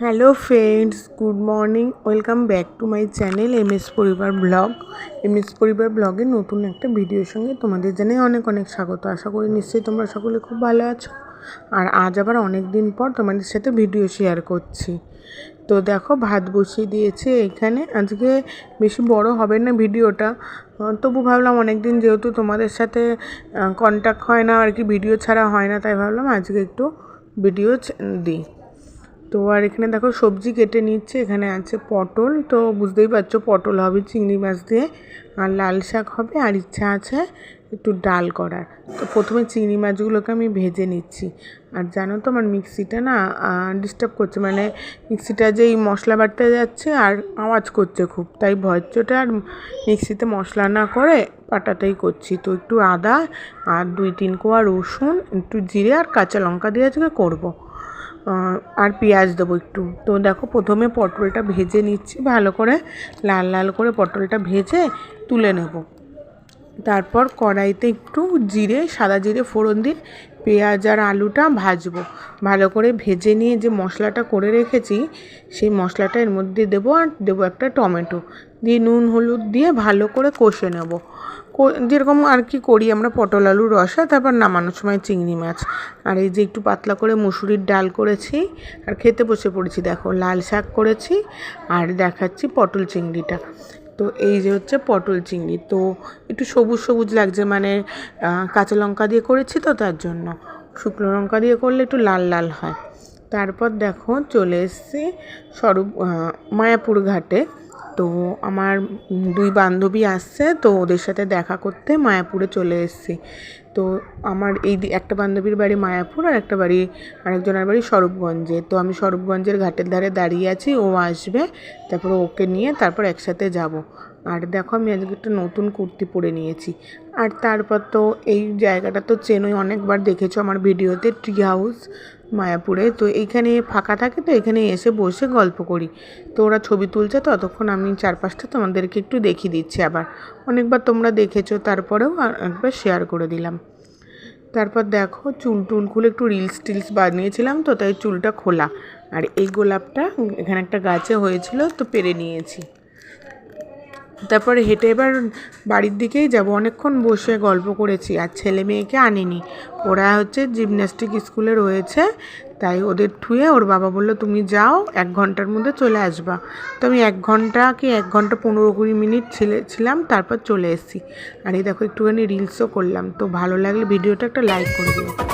Hello friends, good morning, welcome back to my channel M S Paribar vlog. M S Paribar ব্লগের নতুন একটা ভিডিওর সঙ্গে তোমাদের জানাই অনেক অনেক স্বাগত। আশা করি নিশ্চয়ই তোমরা সকলে খুব ভালো আছো। আর আজ আবার অনেক দিন পর তোমাদের সাথে ভিডিও শেয়ার করছি। তো দেখো, ভাত বসিয়ে দিয়েছে এখানে। আজকে বেশি বড় হবে না ভিডিওটা। তবু ভাবলাম অনেক দিন যেহেতু তোমাদের সাথে কন্ট্যাক্ট হয় না আর কি ভিডিও ছাড়া হয় না, তাই ভাবলাম আজকে একটু ভিডিও দিই। তো আর এখানে দেখো সবজি কেটে নিচ্ছে, এখানে আছে পটল। তো বুঝতেই পারছ, পটল হবে, চিংড়ি মাছ দিয়ে। আর লাল শাক হবে, আর ইচ্ছা আছে একটু ডাল করার। তো প্রথমে চিংড়ি মাছগুলোকে আমি ভেজে নিচ্ছি। আর জানো তো আমার মিক্সিটা না ডিস্টার্ব করছে। মানে মিক্সিটা যেই মশলা বাটতে যাচ্ছে আর আওয়াজ করছে খুব। তাই ভয়ের চোটে আর মিক্সিতে মশলা না করে পাটাতেই করছি। তো একটু আদা আর দুই তিন কোয়া রসুন, একটু জিরে আর কাঁচা লঙ্কা দিয়ে আজকে করব। আর পেঁয়াজ দেবো একটু। তো দেখো, প্রথমে পটলটা ভেজে নিচ্ছি। ভালো করে, লাল লাল করে পটলটা ভেজে তুলে নেব। তারপর কড়াইতে একটু জিরে, সাদা জিরে, ফোড়ন দিয়ে পেঁয়াজ আর আলুটা ভাজবো। ভালো করে ভেজে নিয়ে যে মশলাটা করে রেখেছি, সেই মশলাটা এর মধ্যে দেবো আর দেবো একটা টমেটো। দিয়ে নুন, হলুদ দিয়ে ভালো করে কষে নেব। যেরকম আর কি করি আমরা, পটল আলু রসা, তারপর নামানোর সময় চিংড়ি মাছ। আর এই যে একটু পাতলা করে মুসুরির ডাল করেছি, আর খেতে বসে পড়েছি, দেখো লাল শাক করেছি, আর দেখাচ্ছি পটল চিংড়িটা। তো এই যে হচ্ছে পটল চিংড়ি, তো একটু সবুজ সবুজ লাগছে মানে কাঁচা লঙ্কা দিয়ে করেছি তো তার জন্য। শুকনো লঙ্কা দিয়ে করলে একটু লাল লাল হয়। তারপর দেখো চলে এসেছি স্বরূপ মায়াপুর ঘাটে। তো আমার দুই বান্ধবী আসছে, তো ওদের সাথে দেখা করতে মায়াপুরে চলে এসেছি। তো আমার এই একটা বান্ধবীর বাড়ি মায়াপুর আর একটা বাড়ি, আরেকজনের বাড়ি স্বরূপগঞ্জে। তো আমি স্বরূপগঞ্জের ঘাটের ধারে দাঁড়িয়ে আছি, ও আসবে, তারপর ওকে নিয়ে তারপর একসাথে যাব। আর দেখো আমি আজকে একটা নতুন কুর্তি পরে নিয়েছি। আর তারপর তো এই জায়গাটা তো চেনোই, অনেকবার দেখেছ আমার ভিডিওতে ট্রি হাউস মায়াপুরে। তো এইখানে ফাঁকা থাকে তো এখানে এসে বসে গল্প করি। তো ওরা ছবি তুলছে, ততক্ষণ আমি চারপাশটা তোমাদেরকে একটু দেখিয়ে দিচ্ছি আবার। অনেকবার তোমরা দেখেছ, তারপরেও একবার শেয়ার করে দিলাম। তারপর দেখো চুল টুল খুলে একটু রিলস টিলস বানিয়েছিলাম তো তাই চুলটা খোলা। আর এই গোলাপটা এখানে একটা গাছে হয়েছিল তো পেরে নিয়েছি। তারপরে হেঁটে এবার বাড়ির দিকেই যাব। অনেকক্ষণ বসে গল্প করেছি, আর ছেলে মেয়েকে আনিনি। ওরা হচ্ছে জিমন্যাস্টিক স্কুলে রয়েছে, তাই ওদের ঠুয়ে ওর বাবা বলল, তুমি যাও, এক ঘণ্টার মধ্যে চলে আসবা। তো আমি এক ঘণ্টা কি এক ঘণ্টা পনেরো কুড়ি মিনিট ছিলে, ছিলাম, তারপর চলে এসেছি। আর এই দেখো, একটুখানি রিলসও করলাম। তো ভালো লাগলে ভিডিওটা একটা লাইক করে দিও।